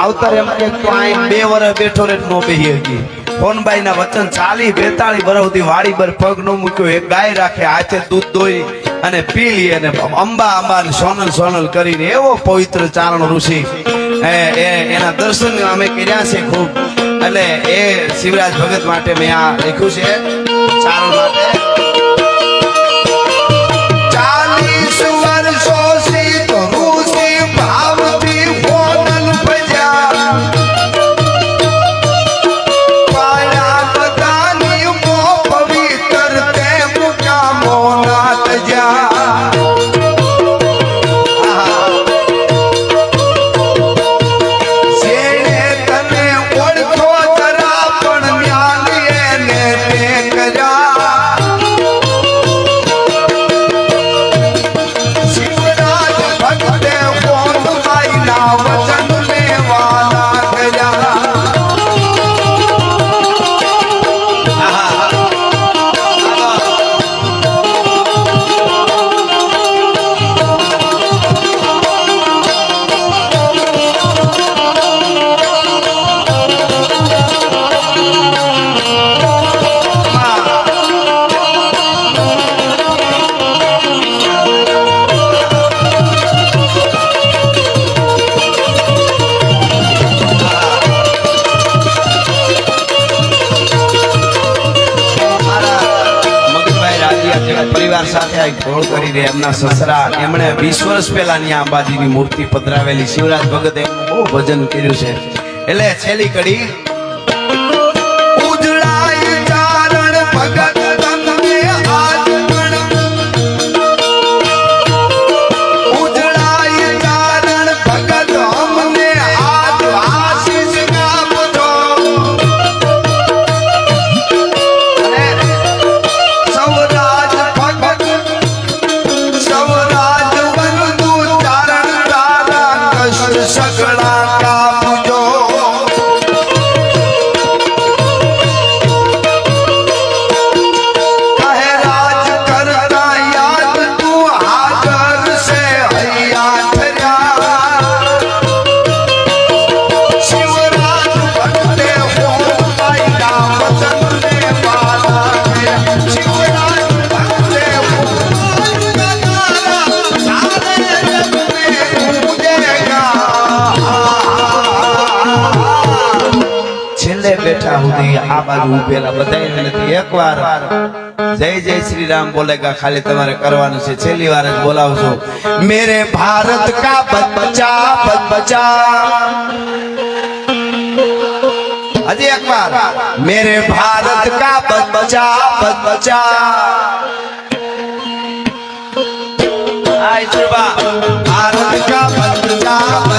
આવતર એમ કે બે વર્ષ બેઠો રે નો બેહી હકી ફોનભાઈ ના વચન ચાલી બેતાળી વર્ષ સુધી વાડી પર પગ નો મૂક્યો. એક ગાય રાખે, હાથે દૂધ દોઈ અને પી લી અને અંબા અંબા સોનલ સોનલ કરીને એવો પવિત્ર ચારણ ઋષિ. એ એના દર્શન અમે કર્યા છે ખૂબ. એટલે એ શિવરાજ ભગત માટે મેં આ લખ્યું છે. ચારણ માટે પરિવાર સાથે કરી રહ્યા એમના સસરા. એમણે વીસ વર્ષ પહેલા અંબાજીની મૂર્તિ પધરાવેલી. શિવરાજ ભગતે બહુ ભજન કર્યું છે. એટલે છેલ્લી કડી આ બાજુ ઉભેલા બધાય નથી એકવાર જય જય શ્રી રામ બોલેગા ખાલી તમારે કરવાનું છે છેલ્લી વાર જ બોલાવજો મેરે ભારત કા બચ્ચા બચ્ચા હજી એક વાર મેરે ભારત કા બચ્ચા બચ્ચા આય સુરબા ભારત કા બચ્ચા બચ્ચા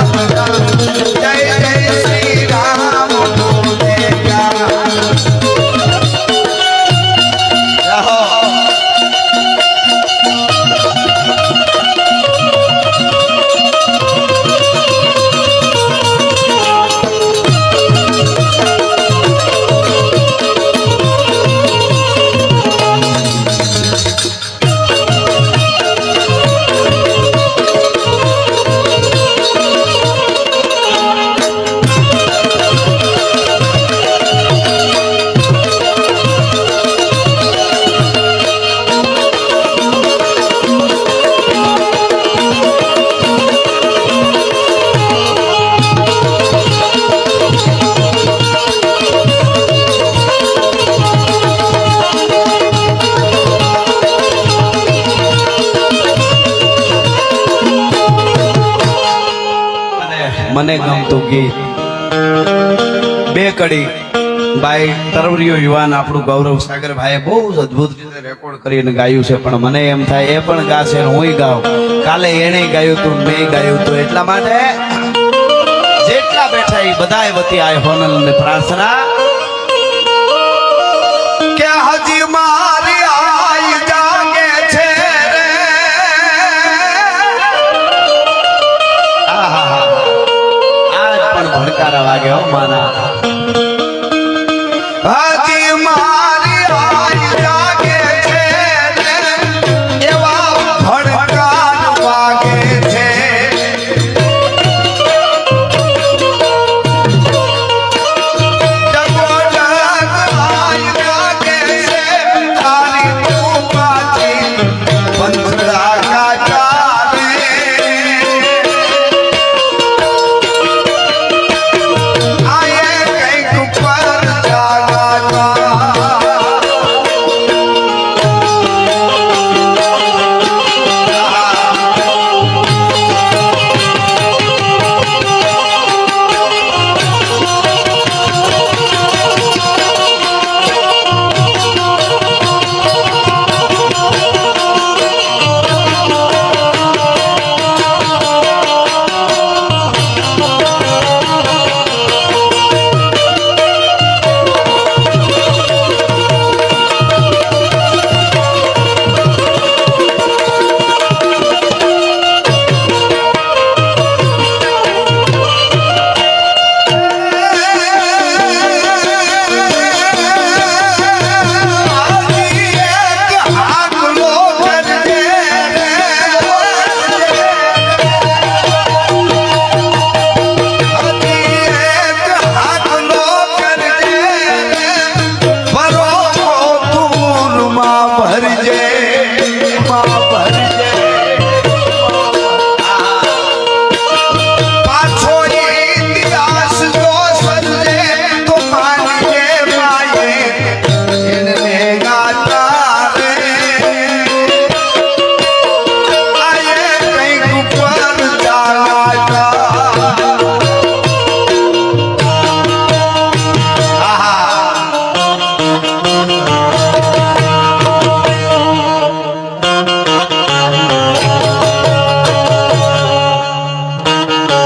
મને ગમતું ગીત. બે કડી. ભાઈ તરવરીયો યુવાન આપણું ગૌરવ સાગર ભાઈએ બહુ જ અદ્ભુત રીતે રેકોર્ડ કરીને ગાયું છે, પણ મને એમ થાય એ પણ ગાશે હુંય ગાઉં. કાલે એણે ગાયું તું, મેં ગાયું તું. એટલા માટે જેટલા બેઠા એ બધાય વતી આ હોનલ ને પ્રાર્થના. કે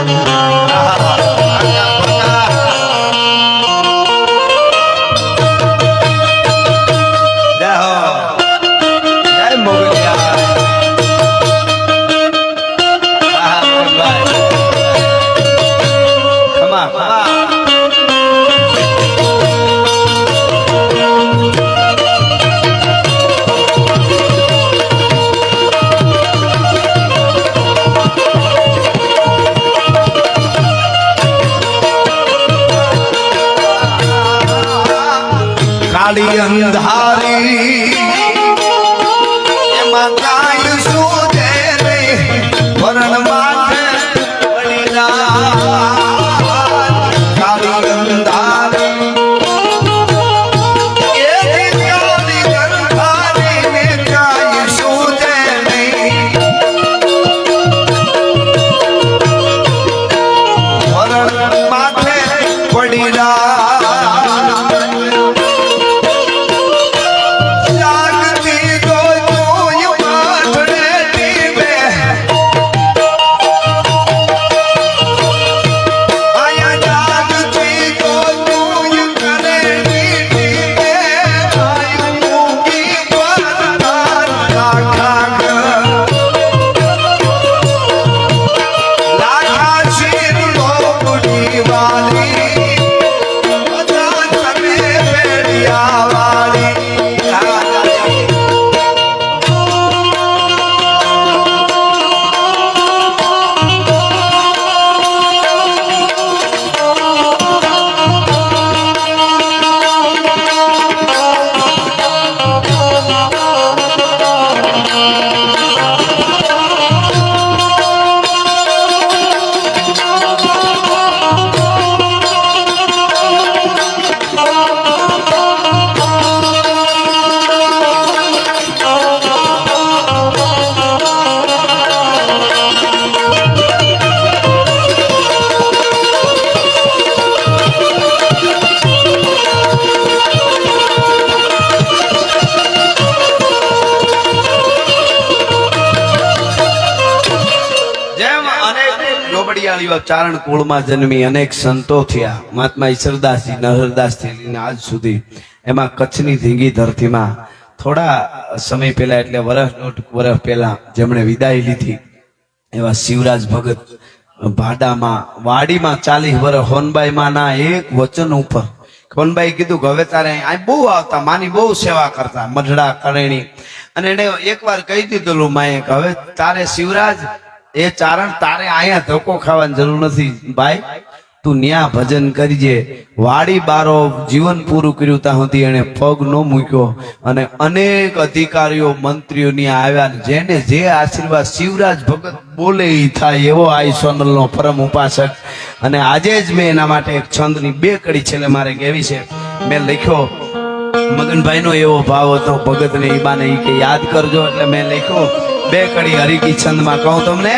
Música લોબડિયાળીઓ ચારણ કુળમાં જન્મી અનેક સંતો થયા. મહાત્મા ઈશ્વરદાસજી નહરદાસથી લઈને આજ સુધી એમાં કચ્છની ધીંગી ધરતીમાં થોડા સમય પહેલા એટલે વર્ષ દોઢ વર્ષ પહેલા જેમણે વિદાય લીધી. એવા શિવરાજ ભગત ભાડામાં, વાડીમાં ચાલીસ વર્ષ હોનબાઈ માના એક વચન ઉપર. હોનબાઈ કીધું કે હવે તારે અહીં બહુ આવતા, માની બહુ સેવા કરતા, મઢડા કરેણી. અને એને એકવાર કહી દીધેલું માએ કે હવે તારે શિવરાજ એ ચારણ તારે અહીંયા ધક્કો ખાવાની જરૂર નથી. ભાઈ, તું ન્યા ભજન કરજે. વાડી બારો જીવન પૂરું કર્યું ત્યાં સુધી એને પગ ન મૂક્યો. અને અનેક અધિકારીઓ, મંત્રીઓ ત્યાં આવ્યા જેને જે આશીર્વાદ શિવરાજ ભગત બોલે થાય એવો આ સોનલનો પરમ ઉપાસક. અને આજે જ મેં એના માટે એક છંદની બે કડી છેલ્લે મારે કેવી છે. મેં લખ્યો મગનભાઈ નો એવો ભાવ હતો ભગત ને ઈબાને ઈ કે યાદ કરજો, એટલે મેં લખ્યું, બે કડી હરિકી છંદમાં કહું તમને.